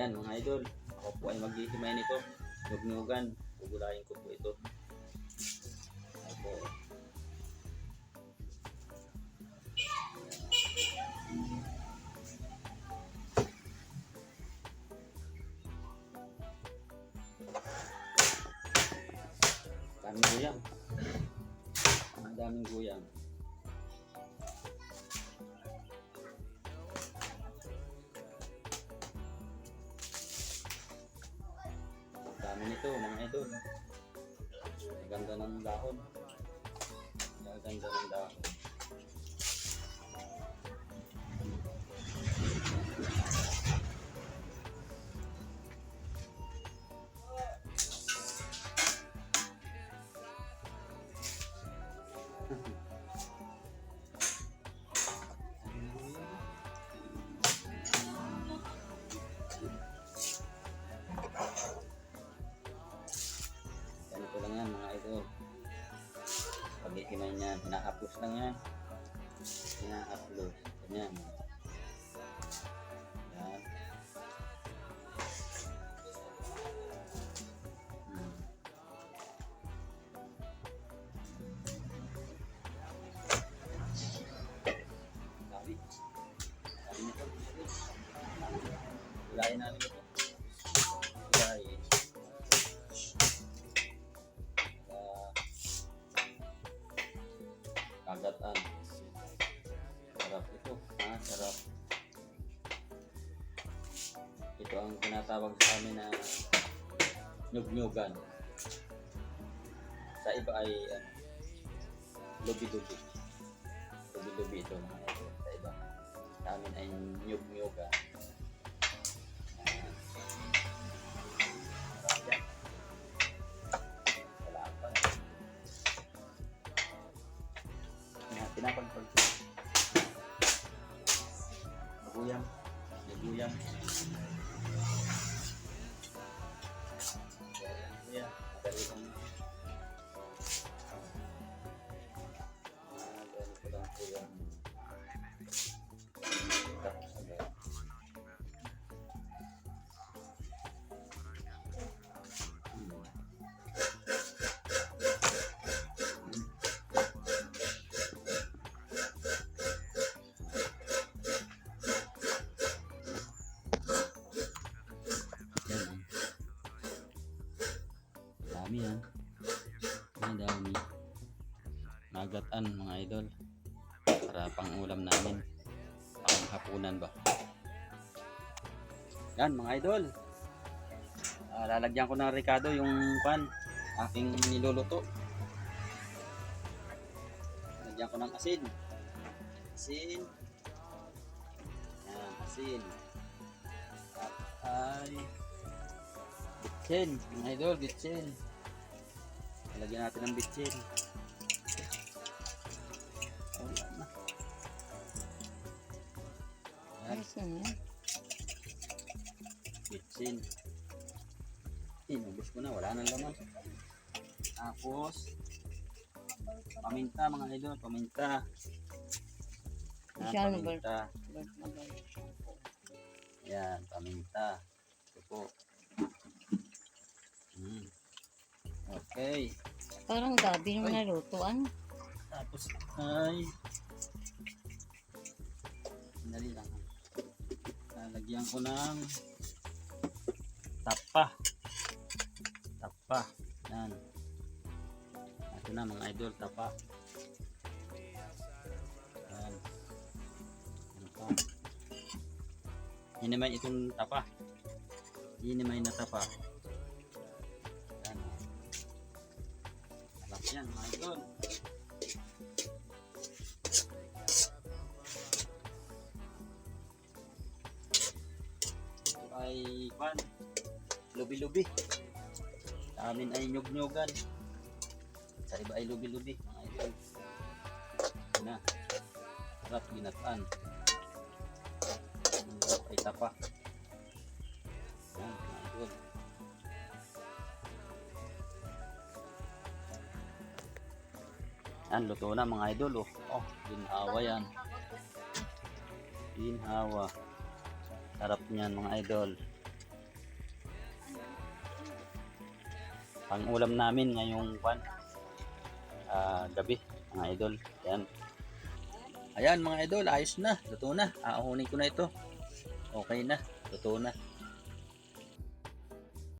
Ayan mga idol, ako po ay maghihimay nito. Nugnugan, gugulayin ko po ito. Ayan po. Daming guyang. Ang daming guyang. Dami nito mga idol. Ang ganda ng dahon. Ang ganda ng dahon. Lang yan. Hinahaplos. Ganyan. Yan. Hmm. Ulayin natin ito. Sarap ito. Ha? Sarap. Ito ang tinatawag sa amin na nyug-nyugan. Sa iba ay ano, lubi-lubi. Lubi-lubi ito mga ito. Sa iba. Sa amin ay nyug-nyugan. Pinapagpag Naguyam. Naguyam. Kuya, madali Dami yan. Ang dami. Nagatan mga idol. Para pang ulam namin. Pang hapunan ba. Yan mga idol. Ah, lalagyan ko ng Ricardo yung pan. Aking niluluto. Lalagyan ko ng asin. Asin. Yan, asin. At ay bitsin, mga idol, bitsin. Lagyan natin ng bitsin. Wala na. Yan, bitsin. Inubos ko na, wala nang laman. Tapos, paminta mga idol, paminta. Yan, paminta. Yan, paminta. Ito po. Hmm. Okay. Parang gabi yung Ay. nalutuan. Tapos ay Dali lang. Lalagyan ko ng tapa. Tapa. Yan. Ito na mga idol, tapa. Yan. Ano pa? Yan naman itong tapa. Yan naman na tapa. Sarap yan mga idol. Ito ay kwan. Lubi-lubi. Amin ay nyug-nyugan. Sa iba ay lubi-lubi. Mga idol. Ito na. Sarap ginataan. Ay tapa. Yan, mga idol. Yan, luto na mga idol. Oh, oh ginhawa yan. Ginhawa. Sarap niyan mga idol. Ang ulam namin ngayong pan, uh, ah, gabi mga idol. Yan. Ayan mga idol, ayos na. Luto na. Aahunin ko na ito. Okay na. Luto na.